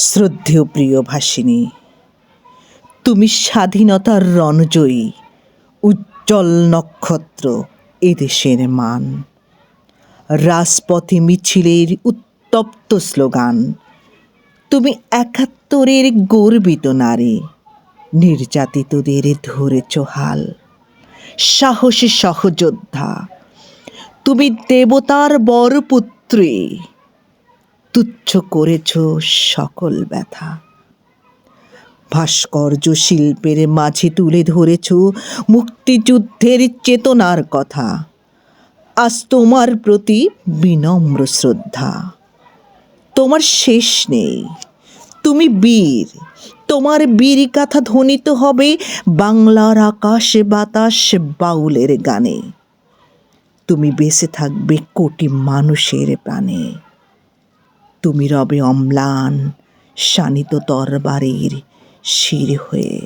শ্রদ্ধেয় প্রিয় ভাসিনী, তুমি স্বাধীনতার রণজয়ী, উজ্জ্বল নক্ষত্র এদেশের মান। রাজপথে মিছিলের উত্তপ্ত স্লোগান, তুমি একাত্তরের গর্বিত নারী, নির্যাতিতদের ধরেছ হাল। সাহসী সহযোদ্ধা, তুমি দেবতার বরপুত্রী তুচ্ছ করেছ সকল ব্যথা। ভাস্কর্য শিল্পের মাঝে তুলে ধরেছ মুক্তিযুদ্ধের চেতনার কথা। আজ তোমার প্রতি বিনম্র শ্রদ্ধা। তোমার শেষ নেই। তুমি বীর। তোমার বীর কথা ধ্বনিত হবে বাংলার আকাশে বাতাস বাউলের গানে। তুমি বেঁচে থাকবে কোটি মানুষের প্রাণে। তুমি রবে অম্লান শানিত তরবারের শির হয়ে।